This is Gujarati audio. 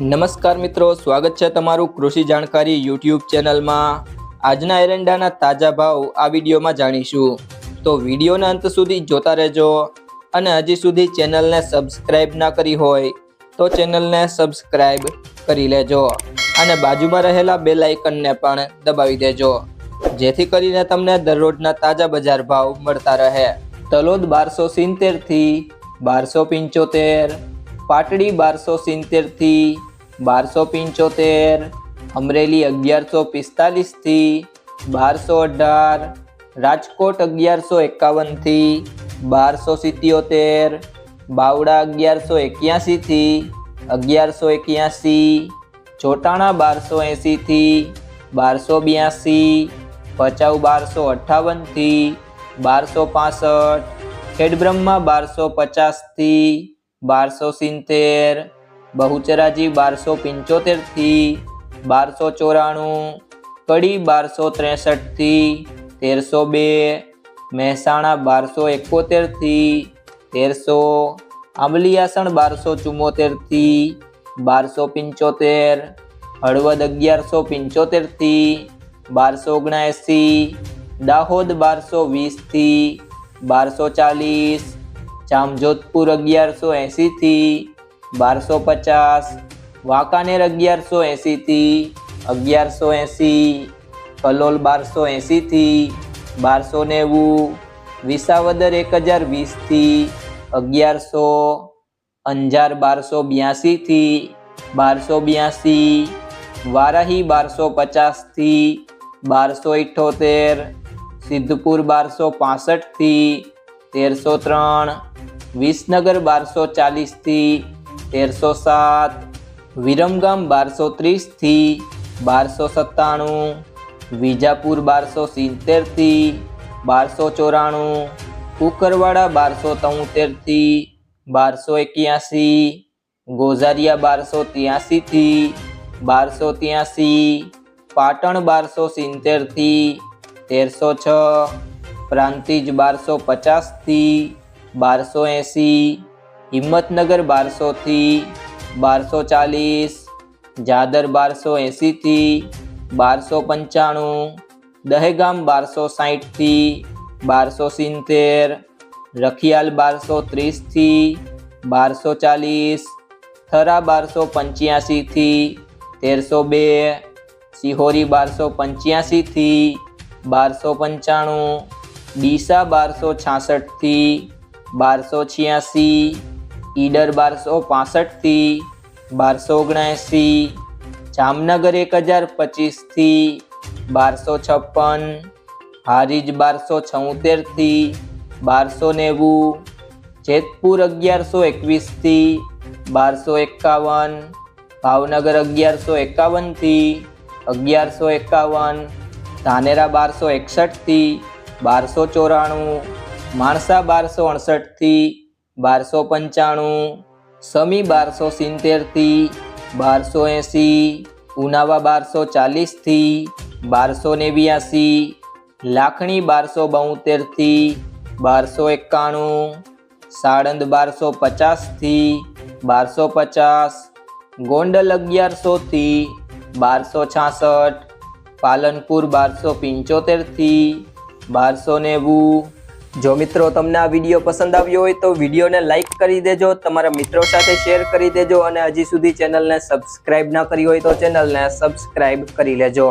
નમસ્કાર મિત્રો, સ્વાગત છે તમારું કૃષિ જાણકારી યુટ્યુબ ચેનલમાં. આજના એરંડાના તાજા ભાવ આ વિડીયોમાં જાણીશું. તો વિડીયોના અંત સુધી જોતા રહેજો અને હજી સુધી ચેનલને સબસ્ક્રાઇબ ના કરી હોય તો ચેનલને સબસ્ક્રાઇબ કરી લેજો અને બાજુમાં રહેલા બે લાઇકનને પણ દબાવી દેજો. જેથી કરીને તમને દરરોજના તાજા બજાર ભાવ મળતા રહે. તલોદ બારસો સિત્તેરથી બારસો પંચોતેર પાટડી બારસો સિત્તેરથી બારસો પંચોતેર, અમરેલી અગિયારસો પિસ્તાલીસથી બારસો અઢાર, રાજકોટ અગિયારસો એકાવનથી બારસો સિત્યોતેર, બાવડા અગિયારસો એક્યાસીથી અગિયારસો એક્યાસી, ચોટાણા બારસો એંસીથી બારસો બ્યાસી, ભચાઉ બારસો અઠ્ઠાવનથી બારસો પાસઠ, ખેડબ્રહ્મા બારસો પચાસથી બારસો સિત્તેર, બહુચરાજી બારસો પંચોતેરથી બારસો ચોરાણું, કડી બારસો ત્રેસઠથી તેરસો બે, મહેસાણા બારસો એકોતેરથી તેરસો આંબલીયાસણ બારસો ચુમ્મોતેરથી બારસો પંચોતેર, હળવદ અગિયારસો પંચોતેરથી બારસો ઓગણએંસી, દાહોદ બારસો વીસથી બારસો ચાલીસ જામજોધપુર અગિયારસો એંસીથી બારસો પચાસ, વાંકાનેર અગિયારસો એંસીથી અગિયારસો એંસી કલોલ બારસો એંસીથી બારસો નેવું, વિસાવદર એક હજાર વીસથી અગિયારસો, અંજાર બારસો બ્યાસીથી બારસો બ્યાસી વારાહી બારસો પચાસથી બારસો ઇઠ્ઠોતેર સિદ્ધપુર બારસો પાસઠથી તેરસો ત્રણ, વિસનગર બારસો ચાલીસથી તેરસો સાત, વિરમગામ બારસો ત્રીસથી બારસો સત્તાણું, વિજાપુર બારસો સિત્તેરથી બારસો ચોરાણું, કુકરવાડા બારસો તોતેરથી બારસો એક્યાસી, ગોઝારિયા બારસો ત્યાસીથી બારસો ત્યાસી પાટણ બારસો સિત્તેરથી તેરસો છ પ્રાંતિજ બારસો પચાસથી બારસો એંસી, હિંમતનગર બારસોથી બારસો ચાલીસ, જાદર બારસો એંસીથી બારસો પંચાણું, દહેગામ બારસો સાહીઠથી બારસો સિત્તેર, રખિયાલ બારસો ત્રીસથી બારસો ચાલીસ, થરા બારસો પંચ્યાસીથી તેરસો બે, સિહોરી બારસો પંચ્યાસીથી બારસો પંચાણું ડીસા બારસો છાસઠથી બારસો છ્યાસી, ઈડર બારસો પાસઠથી બારસો ઓગણએંસી જામનગર એક હજાર પચીસથી બારસો છપ્પન, હારીજ બારસો છોતેરથી બારસો નેવું, જેતપુર અગિયારસો એકવીસથી બારસો એકાવન, ભાવનગર અગિયારસો એકાવનથી અગિયારસો એકાવન, ધાનેરા બારસો એકસઠથી બારસો ચોરાણું, માણસા બારસો અડસઠથી બારસો પંચાણું, સમી બારસો સિત્તેરથી બારસો એંસી, ઉનાવા બારસો ચાલીસથી બારસો નેવ્યાસી, લાખણી બારસો બોતેરથી બારસો એકાણું, સાળંદ બારસો પચાસથી બારસો પચાસ, ગોંડલ અગિયારસોથી બારસો છાસઠ, પાલનપુર બારસો પંચોતેરથી બારસો નેવું જો મિત્રો તમને આ વીડિયો પસંદ આવ્યો હોય તો વિડીયોને લાઇક કરી દેજો, તમારા મિત્રો સાથે શેર કરી દેજો અને હજી સુધી ચેનલને સબસ્ક્રાઇબ ના કરી હોય તો ચેનલને સબસ્ક્રાઇબ કરી લેજો.